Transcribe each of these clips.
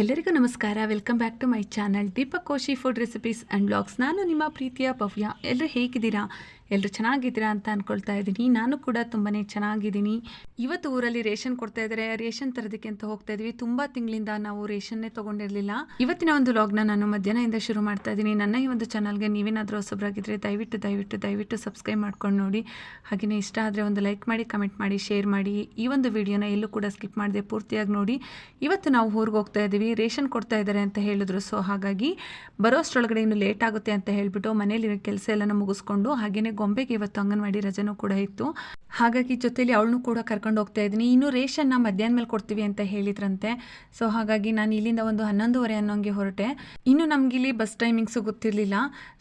ಎಲ್ಲರಿಗೂ ನಮಸ್ಕಾರ. Welcome back to my channel Deepak Koshi food recipes and blogs ನಾನು ನಿಮ್ಮ ಪ್ರೀತಿಯ ಭವ್ಯ. ಎಲ್ಲರೂ ಹೇಗಿದ್ದೀರಾ? ಎಲ್ಲರೂ ಚೆನ್ನಾಗಿದ್ದೀರಾ ಅಂತ ಅಂದ್ಕೊಳ್ತಾ ಇದ್ದೀನಿ. ನಾನು ಕೂಡ ತುಂಬಾ ಚೆನ್ನಾಗಿದ್ದೀನಿ. ಇವತ್ತು ಊರಲ್ಲಿ ರೇಷನ್ ಕೊಡ್ತಾ ಇದ್ದಾರೆ. ರೇಷನ್ ತರೋದಕ್ಕೆ ಅಂತ ಹೋಗ್ತಾ ಇದ್ವಿ. ತುಂಬ ತಿಂಗಳಿಂದ ನಾವು ರೇಷನ್ನೇ ತೊಗೊಂಡಿರಲಿಲ್ಲ. ಇವತ್ತಿನ ಒಂದು ಲಾಗ್ನ ನಾನು ಮಧ್ಯಾಹ್ನದಿಂದ ಶುರು ಮಾಡ್ತಾ ಇದ್ದೀನಿ. ನನ್ನ ಈ ಒಂದು ಚಾನಲ್ಗೆ ನೀವೇನಾದರೂ ಹೊಸಬ್ರಾಗಿದ್ದರೆ ದಯವಿಟ್ಟು ದಯವಿಟ್ಟು ದಯವಿಟ್ಟು ಸಬ್ಸ್ಕ್ರೈಬ್ ಮಾಡ್ಕೊಂಡು ನೋಡಿ. ಹಾಗೆಯೇ ಇಷ್ಟ ಆದರೆ ಒಂದು ಲೈಕ್ ಮಾಡಿ ಕಮೆಂಟ್ ಮಾಡಿ ಶೇರ್ ಮಾಡಿ. ಈ ಒಂದು ವಿಡಿಯೋನ ಎಲ್ಲೂ ಕೂಡ ಸ್ಕಿಪ್ ಮಾಡದೆ ಪೂರ್ತಿಯಾಗಿ ನೋಡಿ. ಇವತ್ತು ನಾವು ಊರಿಗೆ ಹೋಗ್ತಾ ಇದ್ದೀವಿ. ರೇಷನ್ ಕೊಡ್ತಾ ಇದ್ದಾರೆ ಅಂತ ಹೇಳಿದ್ರು. ಸೊ ಹಾಗಾಗಿ ಬರೋ ಅಷ್ಟರೊಳಗಡೆ ಇನ್ನು ಲೇಟ್ ಆಗುತ್ತೆ ಅಂತ ಹೇಳಿಬಿಟ್ಟು ಮನೇಲಿ ಕೆಲಸ ಎಲ್ಲನೂ ಮುಗಿಸ್ಕೊಂಡು ಹಾಗೆಯೇ ಗೊಂಬೆಗೆ ಇವತ್ತು ಅಂಗನವಾಡಿ ರಜೆನೂ ಕೂಡ ಇತ್ತು. ಹಾಗಾಗಿ ಜೊತೆಯಲ್ಲಿ ಅವಳನ್ನೂ ಕೂಡ ಕರ್ಕೊಂಡು ಹೋಗ್ತಾ ಇದ್ದೀನಿ. ಇನ್ನು ರೇಷನ್ನ ಮಧ್ಯಾಹ್ನ ಮೇಲೆ ಕೊಡ್ತೀವಿ ಅಂತ ಹೇಳಿದ್ರಂತೆ. ಸೊ ಹಾಗಾಗಿ ನಾನು ಇಲ್ಲಿಂದ ಒಂದು ಹನ್ನೊಂದುವರೆ ಅನ್ನೋಂಗೆ ಹೊರಟೆ. ಇನ್ನು ನಮ್ಗೆ ಇಲ್ಲಿ ಬಸ್ ಟೈಮಿಂಗ್ಸು ಗೊತ್ತಿರಲಿಲ್ಲ.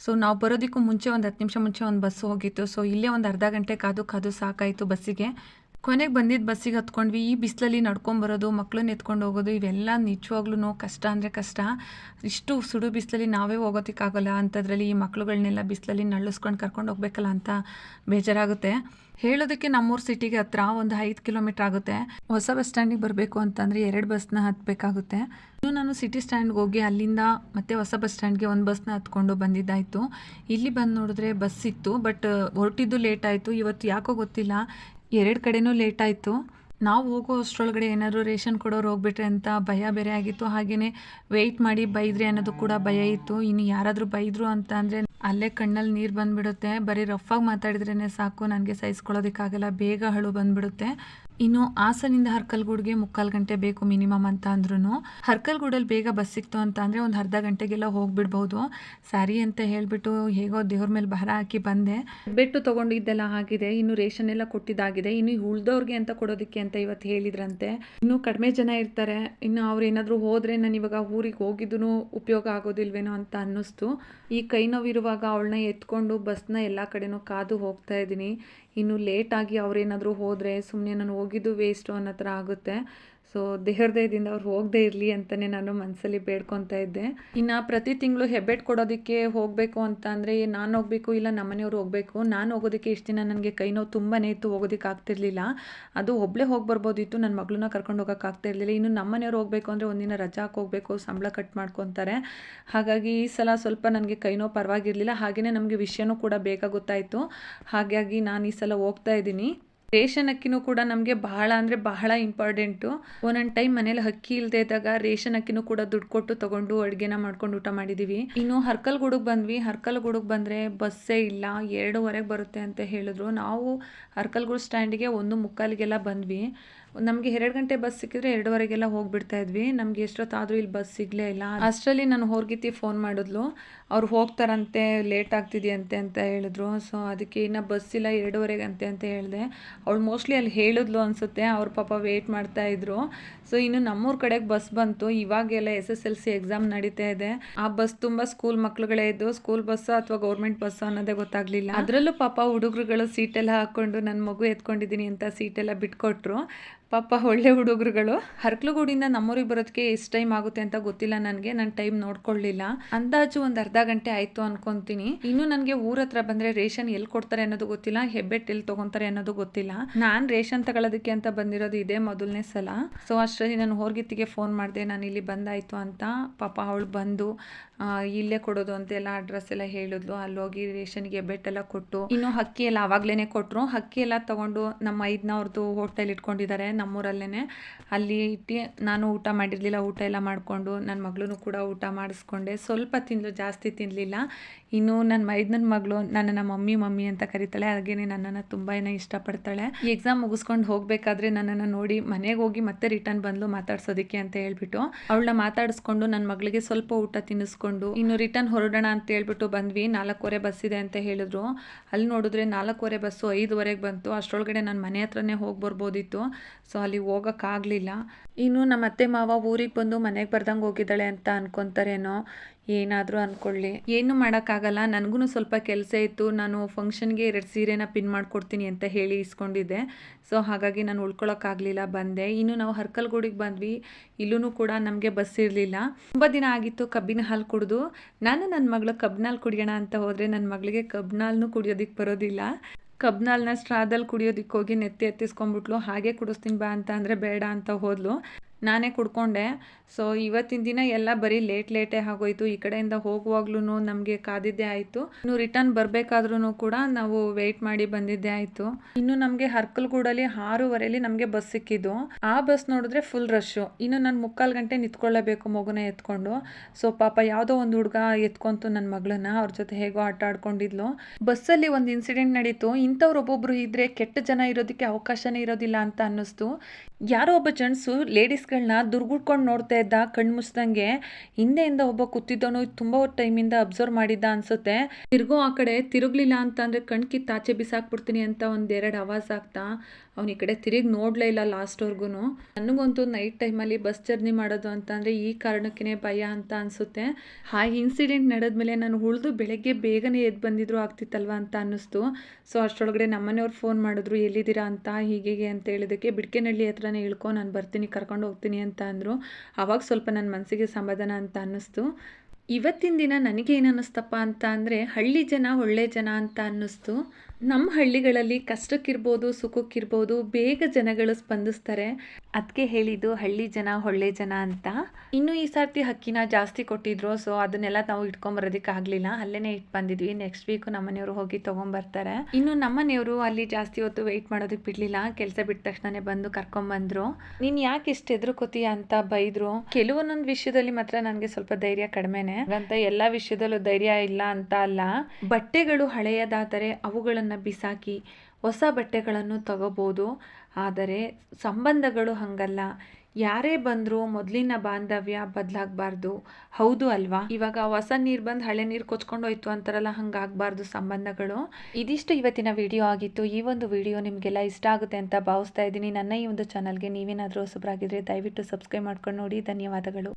ಸೊ ನಾವು ಬರೋದಕ್ಕೂ ಮುಂಚೆ ಒಂದು ಹತ್ತು ನಿಮಿಷ ಮುಂಚೆ ಒಂದು ಬಸ್ ಹೋಗಿತ್ತು. ಸೊ ಇಲ್ಲೇ ಒಂದು ಅರ್ಧ ಗಂಟೆ ಕಾದು ಕಾದು ಸಾಕಾಯಿತು ಬಸ್ಸಿಗೆ ಕೊನೆಗೆ ಬಂದಿದ್ದ ಬಸ್ಸಿಗೆ ಹತ್ಕೊಂಡ್ವಿ. ಈ ಬಿಸಿಲಲ್ಲಿ ನಡ್ಕೊಂಬರೋದು ಮಕ್ಕಳನ್ನ ಎತ್ಕೊಂಡು ಹೋಗೋದು, ಇವೆಲ್ಲ ನಿಜವಾಗ್ಲೂ ಕಷ್ಟ ಅಂದರೆ ಕಷ್ಟ. ಇಷ್ಟು ಸುಡು ಬಿಸಿಲಲ್ಲಿ ನಾವೇ ಹೋಗೋದಕ್ಕಾಗಲ್ಲ. ಅಂಥದ್ರಲ್ಲಿ ಈ ಮಕ್ಳುಗಳನ್ನೆಲ್ಲ ಬಿಸಿಲಲ್ಲಿ ನಳ್ಳಿಸ್ಕೊಂಡು ಕರ್ಕೊಂಡು ಹೋಗ್ಬೇಕಲ್ಲ ಅಂತ ಬೇಜಾರಾಗುತ್ತೆ. ಹೇಳೋದಕ್ಕೆ ನಮ್ಮೂರು ಸಿಟಿಗೆ ಹತ್ರ ಒಂದು ಐದು ಕಿಲೋಮೀಟ್ರ್ ಆಗುತ್ತೆ. ಹೊಸ ಬಸ್ ಸ್ಟ್ಯಾಂಡಿಗೆ ಬರಬೇಕು ಅಂತಂದರೆ ಎರಡು ಬಸ್ನ ಹತ್ತಬೇಕಾಗುತ್ತೆ ಇನ್ನು ನಾನು ಸಿಟಿ ಸ್ಟ್ಯಾಂಡ್ಗೆ ಹೋಗಿ ಅಲ್ಲಿಂದ ಮತ್ತೆ ಹೊಸ ಬಸ್ ಸ್ಟ್ಯಾಂಡ್ಗೆ ಒಂದು ಬಸ್ನ ಹತ್ಕೊಂಡು ಬಂದಿದ್ದಾಯಿತು. ಇಲ್ಲಿ ಬಂದು ನೋಡಿದ್ರೆ ಬಸ್ ಇತ್ತು, ಬಟ್ ಹೊರಟಿದ್ದು ಲೇಟ್ ಆಯಿತು. ಇವತ್ತು ಯಾಕೋ ಗೊತ್ತಿಲ್ಲ. ಎರಡು ಕಡೆನೂ ಲೇಟ್ ಆಯಿತು. ನಾವು ಹೋಗೋ ಅಷ್ಟರೊಳಗಡೆ ಏನಾದರೂ ರೇಷನ್ ಕೊಡೋರು ಹೋಗ್ಬಿಟ್ರೆ ಅಂತ ಭಯ ಬೇರೆ ಆಗಿತ್ತು. ಹಾಗೆಯೇ ವೆಯ್ಟ್ ಮಾಡಿ ಬೈದ್ರಿ ಅನ್ನೋದು ಕೂಡ ಭಯ ಇತ್ತು. ಇನ್ನು ಯಾರಾದರೂ ಬೈದರು ಅಂತ ಅಂದರೆ ಅಲ್ಲೇ ಕಣ್ಣಲ್ಲಿ ನೀರು ಬಂದುಬಿಡುತ್ತೆ. ಬರೀ ಆಗಿ ಮಾತಾಡಿದ್ರೇ ಸಾಕು. ನನಗೆ ಸಹಿಸ್ಕೊಳ್ಳೋದಕ್ಕಾಗಲ್ಲ. ಬೇಗ ಹಳು ಬಂದುಬಿಡುತ್ತೆ. ಇನ್ನು ಹಾಸನಿಂದ ಹರ್ಕಲ್ಗೂಡ್ಗೆ ಮುಕ್ಕಾಲು ಗಂಟೆ ಬೇಕು ಮಿನಿಮಮ್ ಅಂತ ಅಂದ್ರೂ ಹರ್ಕಲ್ಗೂಡಲ್ಲಿ ಬೇಗ ಬಸ್ ಸಿಕ್ತು ಅಂತ ಅಂದರೆ ಒಂದು ಅರ್ಧ ಗಂಟೆಗೆಲ್ಲ ಹೋಗ್ಬಿಡ್ಬೋದು. ಸಾರಿ ಅಂತ ಹೇಳಿಬಿಟ್ಟು ಹೇಗೋ ದೇವ್ರ ಮೇಲೆ ಭಾರ ಹಾಕಿ ಬಂದೆ. ಬೆಟ್ಟು ತೊಗೊಂಡಿದ್ದೆಲ್ಲ ಆಗಿದೆ, ಇನ್ನು ರೇಷನ್ ಎಲ್ಲ ಕೊಟ್ಟಿದ್ದಾಗಿದೆ, ಇನ್ನು ಉಳ್ದವ್ರಿಗೆ ಅಂತ ಕೊಡೋದಕ್ಕೆ ಅಂತ ಇವತ್ತು ಹೇಳಿದ್ರಂತೆ. ಇನ್ನು ಕಡಿಮೆ ಜನ ಇರ್ತಾರೆ, ಇನ್ನು ಅವ್ರು ಏನಾದರೂ ಹೋದರೆ ನಾನು ಇವಾಗ ಊರಿಗೆ ಹೋಗಿದ್ದು ಉಪಯೋಗ ಆಗೋದಿಲ್ವೇನೋ ಅಂತ ಅನ್ನಿಸ್ತು. ಈ ಕೈ ನೋವಿರುವಾಗ ಅವಳನ್ನ ಎತ್ಕೊಂಡು ಬಸ್ನ ಎಲ್ಲ ಕಡೆನೂ ಕಾದು ಹೋಗ್ತಾ ಇದ್ದೀನಿ. ಇನ್ನು ಲೇಟಾಗಿ ಅವರೇನಾದರೂ ಹೋದರೆ ಸುಮ್ಮನೆ ನಾನು ಹೋಗಿದ್ದು ವೇಸ್ಟು ಅನ್ನೋ ಥರ ಆಗುತ್ತೆ. ಸೊ ದೇಹೃದಯದಿಂದ ಅವ್ರು ಹೋಗದೇ ಇರಲಿ ಅಂತಲೇ ನಾನು ಮನಸ್ಸಲ್ಲಿ ಬೇಡ್ಕೊತಾ ಇದ್ದೆ. ಇನ್ನು ಪ್ರತಿ ತಿಂಗಳು ಹೆಬ್ಬೆಟ್ ಕೊಡೋದಕ್ಕೆ ಹೋಗಬೇಕು ಅಂತ ಅಂದರೆ ನಾನು ಹೋಗಬೇಕು ಇಲ್ಲ ನಮ್ಮನೆಯವ್ರು ಹೋಗಬೇಕು, ನಾನು ಹೋಗೋದಕ್ಕೆ ಇಷ್ಟು ದಿನ ನನಗೆ ಕೈ ನೋವು ತುಂಬಾ ಇತ್ತು ಹೋಗೋದಕ್ಕೆ ಆಗ್ತಿರ್ಲಿಲ್ಲ. ಅದು ಒಬ್ಬಳೇ ಹೋಗಿ ಬರ್ಬೋದಿತ್ತು ನನ್ನ ಮಗಳನ್ನ ಕರ್ಕೊಂಡು ಹೋಗೋಕೆ ಆಗ್ತಾ ಇರಲಿಲ್ಲ ಇನ್ನು ನಮ್ಮನೆಯವ್ರು ಹೋಗಬೇಕು ಅಂದರೆ ಒಂದಿನ ರಜಾ ಹೋಗಬೇಕು ಸಂಬಳ ಕಟ್ ಮಾಡ್ಕೊತಾರೆ. ಹಾಗಾಗಿ ಈ ಸಲ ಸ್ವಲ್ಪ ನನಗೆ ಕೈ ನೋವು ಪರವಾಗಿರಲಿಲ್ಲ ಹಾಗೆಯೇ ನಮಗೆ ವಿಷಯನೂ ಕೂಡ ಬೇಗ ಗೊತ್ತಾಯಿತು ಹಾಗಾಗಿ ನಾನು ಈ ಸಲ ಹೋಗ್ತಾ ಇದ್ದೀನಿ. ರೇಷನ್ ಅಕ್ಕಿನೂ ಕೂಡ ನಮಗೆ ಬಹಳ ಅಂದರೆ ಬಹಳ ಇಂಪಾರ್ಟೆಂಟು ಒಂದೊಂದು ಟೈಮ್ ಮನೇಲಿ ಅಕ್ಕಿ ಇಲ್ಲದೆ ಇದ್ದಾಗ ರೇಷನ್ ಅಕ್ಕಿನೂ ಕೂಡ ದುಡ್ಡು ಕೊಟ್ಟು ತಗೊಂಡು ಅಡುಗೆನ ಮಾಡ್ಕೊಂಡು ಊಟ ಮಾಡಿದ್ದೀವಿ ಇನ್ನು ಹರ್ಕಲ್ಗೂಡಿಗೆ ಬಂದ್ವಿ. ಹರ್ಕಲ್ಗೂಡಿಗೆ ಬಂದರೆ ಬಸ್ಸೇ ಇಲ್ಲ. ಎರಡೂವರೆಗೆ ಬರುತ್ತೆ ಅಂತ ಹೇಳಿದ್ರು. ನಾವು ಹರ್ಕಲ್ಗೂಡು ಸ್ಟ್ಯಾಂಡಿಗೆ ಒಂದು ಮುಕ್ಕಾಲಿಗೆಲ್ಲ ಬಂದ್ವಿ. ನಮಗೆ ಎರಡು ಗಂಟೆ ಬಸ್ ಸಿಕ್ಕಿದ್ರೆ ಎರಡುವರೆಗೆಲ್ಲ ಹೋಗಿಬಿಡ್ತಾ ಇದ್ವಿ. ನಮ್ಗೆ ಎಷ್ಟೊತ್ತಾದರೂ ಇಲ್ಲಿ ಬಸ್ ಸಿಗಲೇ ಇಲ್ಲ. ಅಷ್ಟರಲ್ಲಿ ನಾನು ಹೋರ್ಗಿತಿ ಫೋನ್ ಮಾಡಿದ್ಲು. ಅವ್ರು ಹೋಗ್ತಾರಂತೆ ಲೇಟ್ ಆಗ್ತಿದೆಯಂತೆ ಅಂತ ಹೇಳಿದ್ರು. ಸೊ ಅದಕ್ಕೆ ಇನ್ನೂ ಬಸ್ ಇಲ್ಲ ಎರಡೂವರೆಗೆ ಅಂತೆ ಅಂತ ಹೇಳಿದೆ. ಅವಳು ಮೋಸ್ಟ್ಲಿ ಅಲ್ಲಿ ಹೇಳಿದ್ಲು ಅನಿಸುತ್ತೆ. ಅವ್ರ ಪಾಪ ವೇಟ್ ಮಾಡ್ತಾ ಇದ್ರು. ಸೊ ಇನ್ನು ನಮ್ಮೂರ ಕಡೆಗೆ ಬಸ್ ಬಂತು. ಇವಾಗೆಲ್ಲ S S L C exam ನಡೀತಾ ಇದೆ. ಆ ಬಸ್ ತುಂಬ ಸ್ಕೂಲ್ ಮಕ್ಕಳುಗಳೇ ಇದ್ದು ಸ್ಕೂಲ್ ಬಸ್ ಅಥವಾ ಗೌರ್ಮೆಂಟ್ ಬಸ್ ಅನ್ನೋದೇ ಗೊತ್ತಾಗಲಿಲ್ಲ. ಅದರಲ್ಲೂ ಪಾಪ ಹುಡುಗರುಗಳು ಸೀಟೆಲ್ಲ ಹಾಕ್ಕೊಂಡು ನನ್ನ ಮಗು ಎತ್ಕೊಂಡಿದ್ದೀನಿ ಅಂತ ಸೀಟೆಲ್ಲ ಬಿಟ್ಕೊಟ್ರು. ಪಾಪ ಒಳ್ಳೆ ಹುಡುಗರುಗಳು. ಹರ್ಕ್ಲುಗೂಡಿಂದ ನಮ್ಮೂರಿಗೆ ಬರೋದಕ್ಕೆ ಎಷ್ಟು ಟೈಮ್ ಆಗುತ್ತೆ ಅಂತ ಗೊತ್ತಿಲ್ಲ ನನಗೆ. ನಾನು ಟೈಮ್ ನೋಡ್ಕೊಳ್ಳಿಲ್ಲ ಅಂದಾಜು ಒಂದು ಅರ್ಧ ಗಂಟೆ ಆಯಿತು ಅನ್ಕೊಂತೀನಿ. ಇನ್ನು ನನಗೆ ಊರ ಹತ್ರ ಬಂದರೆ ರೇಷನ್ ಎಲ್ಲಿ ಕೊಡ್ತಾರೆ ಅನ್ನೋದು ಗೊತ್ತಿಲ್ಲ. ಹೆಬ್ಬೆಟ್ ಎಲ್ಲಿ ತೊಗೊತಾರೆ ಅನ್ನೋದು ಗೊತ್ತಿಲ್ಲ. ನಾನು ರೇಷನ್ ತಗೊಳ್ಳೋದಕ್ಕೆ ಅಂತ ಬಂದಿರೋದು ಇದೇ ಮೊದಲನೇ ಸಲ. ಸೊ ಅಷ್ಟರಲ್ಲಿ ನಾನು ಹೋರ್ಗಿತ್ತಿಗೆ ಫೋನ್ ಮಾಡಿದೆ. ನಾನು ಇಲ್ಲಿ ಬಂದಾಯಿತು ಅಂತ. ಪಾಪ ಅವಳು ಬಂದು ಇಲ್ಲೇ ಕೊಡೋದು ಅಂತೆಲ್ಲ ಅಡ್ರೆಸ್ ಎಲ್ಲ ಹೇಳಿದ್ಲು. ಅಲ್ಲಿ ಹೋಗಿ ರೇಷನ್ಗೆ ಬೆಟ್ಟೆಲ್ಲ ಕೊಟ್ಟು, ಇನ್ನು ಹಕ್ಕಿ ಎಲ್ಲ ಆವಾಗಲೇ ಕೊಟ್ಟರು ಹಕ್ಕಿ ಎಲ್ಲ ತೊಗೊಂಡು ನಮ್ಮ ಐದನವ್ರದ್ದು ಹೋಟೆಲ್ ಇಟ್ಕೊಂಡಿದ್ದಾರೆ ನಮ್ಮೂರಲ್ಲೇ ಅಲ್ಲಿ ಇಟ್ಟು ನಾನು ಊಟ ಮಾಡಿರಲಿಲ್ಲ, ಊಟ ಎಲ್ಲ ಮಾಡಿಕೊಂಡು ನನ್ನ ಮಗಳೂ ಕೂಡ ಊಟ ಮಾಡಿಸ್ಕೊಂಡೆ. ಸ್ವಲ್ಪ ತಿಂದ್ಲು, ಜಾಸ್ತಿ ತಿನ್ನಲಿಲ್ಲ ಇನ್ನು ನನ್ನ ಮೈದನ ಮಗಳು ನನ್ನನ್ನು ಮಮ್ಮಿ ಮಮ್ಮಿ ಅಂತ ಕರೀತಾಳೆ. ಹಾಗೇನೆ ನನ್ನನ್ನು ತುಂಬ ಇಷ್ಟಪಡ್ತಾಳೆ. ಈ ಎಕ್ಸಾಮ್ ಮುಗಿಸ್ಕೊಂಡು ಹೋಗಬೇಕಾದ್ರೆ ನನ್ನನ್ನು ನೋಡಿ ಮನೆಗೆ ಹೋಗಿ ಮತ್ತೆ ರಿಟರ್ನ್ ಬಂದು ಮಾತಾಡ್ಸೋದಕ್ಕೆ ಅಂತ ಹೇಳ್ಬಿಟ್ಟು, ಅವಳನ್ನ ಮಾತಾಡಿಸ್ಕೊಂಡು ನನ್ನ ಮಗಳಿಗೆ ಸ್ವಲ್ಪ ಊಟ ತಿನ್ನಿಸ್ಕೊಂಡು, ಇನ್ನು ರಿಟರ್ನ್ ಹೊರಡೋಣ ಅಂತ ಹೇಳ್ಬಿಟ್ಟು ಬಂದ್ವಿ. ನಾಲ್ಕೂವರೆ ಬಸ್ ಇದೆ ಅಂತ ಹೇಳಿದ್ರು. ಅಲ್ಲಿ ನೋಡಿದ್ರೆ ನಾಲ್ಕೂವರೆ ಬಸ್ಸು ಐದುವರೆಗೆ ಬಂತು. ಅಷ್ಟರೊಳಗಡೆ ನನ್ನ ಮನೆ ಹತ್ರನೇ ಹೋಗಿ ಬರ್ಬೋದಿತ್ತು. ಸೊ ಅಲ್ಲಿ ಹೋಗೋಕ್ಕಾಗಲಿಲ್ಲ ಇನ್ನು ನಮ್ಮ ಅತ್ತೆ ಮಾವ ಊರಿಗೆ ಬಂದು ಮನೆಗೆ ಬರ್ದಂಗೆ ಹೋಗಿದ್ದಾಳೆ ಅಂತ ಅನ್ಕೊತಾರೇನೋ. ಏನಾದರೂ ಅಂದ್ಕೊಳ್ಳಿ ಏನು ಮಾಡೋಕ್ಕಾಗಲ್ಲ. ನನಗೂ ಸ್ವಲ್ಪ ಕೆಲಸ ಇತ್ತು. ನಾನು ಫಂಕ್ಷನ್ಗೆ ಎರಡು ಸೀರೆನ ಪಿನ್ ಮಾಡಿಕೊಡ್ತೀನಿ ಅಂತ ಹೇಳಿ ಇಸ್ಕೊಂಡಿದ್ದೆ. ಸೊ, ಹಾಗಾಗಿ ನಾನು ಉಳ್ಕೊಳ್ಳೋಕ್ಕಾಗಲಿಲ್ಲ ಬಂದೆ. ಇನ್ನು ನಾವು ಹರ್ಕಲ್ಗೂಡಿಗೆ ಬಂದ್ವಿ. ಇಲ್ಲೂ ಕೂಡ ನಮಗೆ ಬಸ್ ಇರಲಿಲ್ಲ. ತುಂಬ ದಿನ ಆಗಿತ್ತು ಕಬ್ಬಿನ ಹಾಲು ಕುಡಿದು. ನಾನು ನನ್ನ ಮಗಳು ಕಬ್ಬಿನ ಕುಡಿಯೋಣ ಅಂತ ಹೋದರೆ ನನ್ನ ಮಗಳಿಗೆ ಕಬ್ಬಿನಾಲ್ನು ಕುಡಿಯೋದಕ್ಕೆ ಬರೋದಿಲ್ಲ. ಕಬ್ನಾಲ್ನ ಸ್ಟ್ರಾದಲ್ಲಿ ಕುಡಿಯೋದಕ್ಕೆ ಹೋಗಿ ನೆತ್ತಿ ಎತ್ತಿಸ್ಕೊಂಡ್ಬಿಟ್ಲು ಹಾಗೆ ಕುಡಿಸ್ತೀನಿ ಬಾ ಅಂತ ಅಂದರೆ ಬೇಡ ಅಂತ ಹೋದ್ಲು. ನಾನೇ ಕುಡ್ಕೊಂಡೆ. ಸೊ ಇವತ್ತಿನ ದಿನ ಎಲ್ಲ ಬರೀ ಲೇಟ್, ಲೇಟೇ ಆಗೋಯ್ತು. ಈ ಕಡೆಯಿಂದ ಹೋಗುವಾಗ್ಲೂ ನಮಗೆ ಕಾದಿದ್ದೇ ಆಯಿತು. ಇನ್ನು ರಿಟರ್ನ್ ಬರಬೇಕಾದ್ರೂ ಕೂಡ ನಾವು ವೆಯ್ಟ್ ಮಾಡಿ ಬಂದಿದ್ದೇ ಆಯಿತು. ಇನ್ನು ನಮಗೆ ಹರ್ಕಲ್ಗೂಡಲ್ಲಿ ಆರೂವರೆಯಲ್ಲಿ ನಮಗೆ ಬಸ್ ಸಿಕ್ಕಿದ್ದು. ಆ ಬಸ್ ನೋಡಿದ್ರೆ ಫುಲ್ ರಶ್ಶು ಇನ್ನು ನಾನು ಮುಕ್ಕಾಲು ಗಂಟೆ ನಿಂತ್ಕೊಳ್ಳೇಬೇಕು ಮಗುನ ಎತ್ಕೊಂಡು. ಸೊ ಪಾಪ ಯಾವುದೋ ಒಂದು ಹುಡುಗ ಎತ್ಕೊಂತು ನನ್ನ ಮಗಳನ್ನ. ಅವ್ರ ಜೊತೆ ಹೇಗೋ ಆಟ ಆಡ್ಕೊಂಡಿದ್ಲು. ಬಸ್ಸಲ್ಲಿ ಒಂದು ಇನ್ಸಿಡೆಂಟ್ ನಡೀತು. ಇಂಥವ್ರು ಒಬ್ಬೊಬ್ರು ಇದ್ರೆ ಕೆಟ್ಟ ಜನ ಇರೋದಕ್ಕೆ ಅವಕಾಶನೇ ಇರೋದಿಲ್ಲ ಅಂತ ಅನ್ನಿಸ್ತು. ಯಾರೋ ಒಬ್ಬ ಜೆಂಟ್ಸು ಲೇಡೀಸ್ಗಳನ್ನ ದುರ್ಗುಡ್ಕೊಂಡು ನೋಡ್ತಾ ಇದ್ದ ಕಣ್ಣು ಮುಚ್ದಂಗೆ ಹಿಂದೆಯಿಂದ ಒಬ್ಬ ಕೂತಿದ್ದವನು ತುಂಬ ಟೈಮಿಂದ ಅಬ್ಸರ್ವ್ ಮಾಡಿದ್ದ ಅನ್ಸುತ್ತೆ. ತಿರ್ಗೋ ಆ ಕಡೆ ತಿರುಗಲಿಲ್ಲ ಅಂತಂದರೆ ಕಣ್ ತಾಚೆ ಆಚೆ ಬಿಸಾಕ್ಬಿಡ್ತೀನಿ ಅಂತ ಒಂದೆರಡು ಆವಾಜ್ ಆಗ್ತಾ ಅವ್ನು ಈ ಕಡೆ ತಿರುಗಿ ನೋಡಲೇ ಇಲ್ಲ ಲಾಸ್ಟ್ವರೆಗೂ ನನಗಂತೂ ನೈಟ್ ಟೈಮಲ್ಲಿ ಬಸ್ ಜರ್ನಿ ಮಾಡೋದು ಅಂತಂದರೆ ಈ ಕಾರಣಕ್ಕೇ ಭಯ ಅಂತ ಅನಿಸುತ್ತೆ. ಆ ಇನ್ಸಿಡೆಂಟ್ ನಡೆದ್ಮೇಲೆ ನಾನು ಉಳಿದು ಬೆಳಗ್ಗೆ ಬೇಗನೆ ಎದ್ದು ಬಂದಿದ್ರು ಆಗ್ತಿತ್ತಲ್ವ ಅಂತ ಅನ್ನಿಸ್ತು. ಸೊ ಅಷ್ಟರೊಳಗಡೆ ನಮ್ಮನೆಯವ್ರು ಫೋನ್ ಮಾಡಿದ್ರು, ಎಲ್ಲಿದ್ದೀರಾ ಅಂತ ಹೀಗೆ ಅಂತ ಹೇಳಿದಕ್ಕೆ ಬಿಡ್ಕೆನಹಳ್ಳಿ ಹತ್ರನೇ ಇಳ್ಕೊ, ನಾನು ಬರ್ತೀನಿ ಕರ್ಕೊಂಡು ಹೋಗ್ತೀನಿ ಅಂತ ಅಂದರು. ಆವಾಗ ಸ್ವಲ್ಪ ನನ್ನ ಮನಸ್ಸಿಗೆ ಸಮಾಧಾನ ಅಂತ ಅನ್ನಿಸ್ತು. ಇವತ್ತಿನ ದಿನ ನನಗೆ ಏನು ಅನ್ನಿಸ್ತಪ್ಪ ಅಂತ ಅಂದರೆ ಹಳ್ಳಿ ಜನ ಒಳ್ಳೆ ಜನ ಅಂತ ಅನ್ನಿಸ್ತು. ನಮ್ಮ ಹಳ್ಳಿಗಳಲ್ಲಿ ಕಷ್ಟಕ್ಕಿರ್ಬೋದು, ಸುಖಕ್ಕಿರ್ಬೋದು ಬೇಗ ಜನಗಳು ಸ್ಪಂದಿಸ್ತಾರೆ. ಅದಕ್ಕೆ ಹೇಳಿದ್ದು ಹಳ್ಳಿ ಜನ ಒಳ್ಳೆ ಜನ ಅಂತ. ಇನ್ನು ಈ ಸರ್ತಿ ಹಕ್ಕಿನ ಜಾಸ್ತಿ ಕೊಟ್ಟಿದ್ರು ಸೊ ಅದನ್ನೆಲ್ಲ ನಾವು ಇಟ್ಕೊಂಬರೋದಕ್ಕೆ ಆಗ್ಲಿಲ್ಲ ಅಲ್ಲೇ ಇಟ್ಟು ಬಂದಿದ್ವಿ ನೆಕ್ಸ್ಟ್ ವೀಕು ನಮ್ಮನೆಯವರು ಹೋಗಿ ತೊಗೊಂಬರ್ತಾರೆ. ಇನ್ನು ನಮ್ಮನೆಯವರು ಅಲ್ಲಿ ಜಾಸ್ತಿ ಹೊತ್ತು ವೆಯ್ಟ್ ಮಾಡೋದಕ್ಕೆ ಬಿಡ್ಲಿಲ್ಲ. ಕೆಲಸ ಬಿಟ್ಟ ತಕ್ಷಣನೇ ಬಂದು ಕರ್ಕೊಂಬಂದ್ರು. ನೀನ್ ಯಾಕೆ ಇಷ್ಟು ಎದುರುಕೋತೀಯ ಅಂತ ಬೈದ್ರು. ಕೆಲವೊಂದೊಂದು ವಿಷಯದಲ್ಲಿ ಮಾತ್ರ ನನಗೆ ಸ್ವಲ್ಪ ಧೈರ್ಯ ಕಡಿಮೆನೆ. ಅಂತ ಎಲ್ಲ ವಿಷಯದಲ್ಲೂ ಧೈರ್ಯ ಇಲ್ಲ ಅಂತ ಅಲ್ಲ. ಬಟ್ಟೆಗಳು ಹಳೆಯದಾದರೆ ಅವುಗಳನ್ನು ಬಿಸಾಕಿ ಹೊಸ ಬಟ್ಟೆಗಳನ್ನು ತಗೋಬೋದು. ಆದರೆ ಸಂಬಂಧಗಳು ಹಾಗಲ್ಲ. ಯಾರೇ ಬಂದರೂ ಮೊದಲಿನ ಬಾಂಧವ್ಯ ಬದಲಾಗಬಾರ್ದು. ಹೌದು ಅಲ್ವಾ? ಇವಾಗ ಹೊಸ ನೀರು ಬಂದು ಹಳೆ ನೀರು ಕೊಚ್ಕೊಂಡು ಹೋಯ್ತು ಅಂತಾರಲ್ಲ, ಹಂಗಾಗಬಾರ್ದು ಸಂಬಂಧಗಳು. ಇದಿಷ್ಟು ಇವತ್ತಿನ ವಿಡಿಯೋ ಆಗಿತ್ತು. ಈ ಒಂದು ವಿಡಿಯೋ ನಿಮಗೆಲ್ಲ ಇಷ್ಟ ಆಗುತ್ತೆ ಅಂತ ಭಾವಿಸ್ತಾ ಇದ್ದೀನಿ. ನನ್ನ ಈ ಒಂದು ಚಾನಲ್ಗೆ ನೀವೇನಾದರೂ ಹೊಸಬ್ರಾಗಿದ್ದರೆ ದಯವಿಟ್ಟು ಸಬ್ಸ್ಕ್ರೈಬ್ ಮಾಡ್ಕೊಂಡು ನೋಡಿ. ಧನ್ಯವಾದಗಳು.